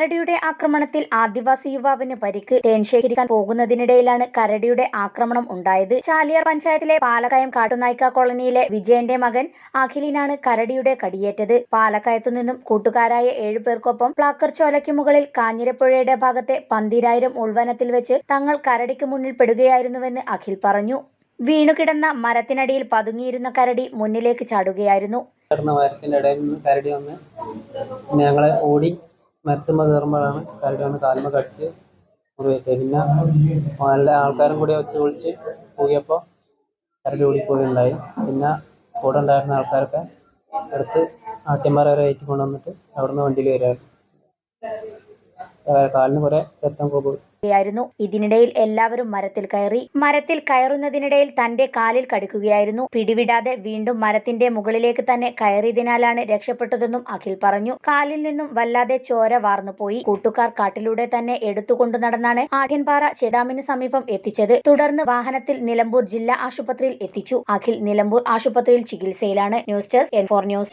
കരടിയുടെ ആക്രമണത്തിൽ ആദിവാസി യുവാവിന് പരിക്ക് തേൻ ശേഖരിക്കാൻ പോകുന്നതിനിടയിലാണ് കരടിയുടെ ആക്രമണം ഉണ്ടായത്. ചാലിയാർ പഞ്ചായത്തിലെ പാലക്കയം കാട്ടുനായ്ക്ക കോളനിയിലെ വിജയന്റെ മകൻ അഖിലിനാണ് കരടിയുടെ കടിയേറ്റത്. പാലക്കയത്തു നിന്നും കൂട്ടുകാരായ ഏഴുപേർക്കൊപ്പം പ്ലാക്കർ ചോലയ്ക്ക് മുകളിൽ കാഞ്ഞിരപ്പുഴയുടെ ഭാഗത്തെ പന്തിരായിരം ഉൾവനത്തിൽ വെച്ച് തങ്ങൾ കരടിക്ക് മുന്നിൽ പെടുകയായിരുന്നുവെന്ന് അഖിൽ പറഞ്ഞു. വീണുകിടന്ന മരത്തിനടിയിൽ പതുങ്ങിയിരുന്ന കരടി മുന്നിലേക്ക് ചാടുകയായിരുന്നു. മരത്തിനിടയിൽ നിന്ന് കരടി വന്ന് ഞങ്ങൾ ഓടി മരത്തുമ്മ കയറുമ്പോഴാണ് കരടി വന്ന് കാലുമ്മ കടിച്ച് മുറിവേറ്റത്. പിന്നെ നല്ല ആൾക്കാരും കൂടി വെച്ച് വിളിച്ച് പോയപ്പോൾ കരടി ഓടിപ്പോവുകയുണ്ടായി പിന്നെ കൂടെ ഉണ്ടായിരുന്ന ആൾക്കാരൊക്കെ എടുത്ത് ആട്ടിന്മാരെ വരെ ഏറ്റി കൊണ്ടുവന്നിട്ട് അവിടുന്ന് വണ്ടിയിൽ വരികയാണ് കാലിന് കുറേ രക്തം യായിരുന്നു ഇതിനിടയിൽ എല്ലാവരും മരത്തിൽ കയറി മരത്തിൽ കയറുന്നതിനിടയിൽ തന്റെ കാലിൽ കടിക്കുകയായിരുന്നു. പിടിവിടാതെ വീണ്ടും മരത്തിന്റെ മുകളിലേക്ക് തന്നെ കയറിയതിനാലാണ് രക്ഷപ്പെട്ടതെന്നും അഖിൽ പറഞ്ഞു. കാലിൽ നിന്നും വല്ലാതെ ചോര വാർന്നു പോയി. കൂട്ടുകാർ കാട്ടിലൂടെ തന്നെ എടുത്തുകൊണ്ടു നടന്നാണ് ആഠ്യൻപാറ ചെടാമിന് സമീപം എത്തിച്ചത്. തുടർന്ന് വാഹനത്തിൽ നിലമ്പൂർ ജില്ലാ ആശുപത്രിയിൽ എത്തിച്ചു. അഖിൽ നിലമ്പൂർ ആശുപത്രിയിൽ ചികിത്സയിലാണ്. News desk N four news.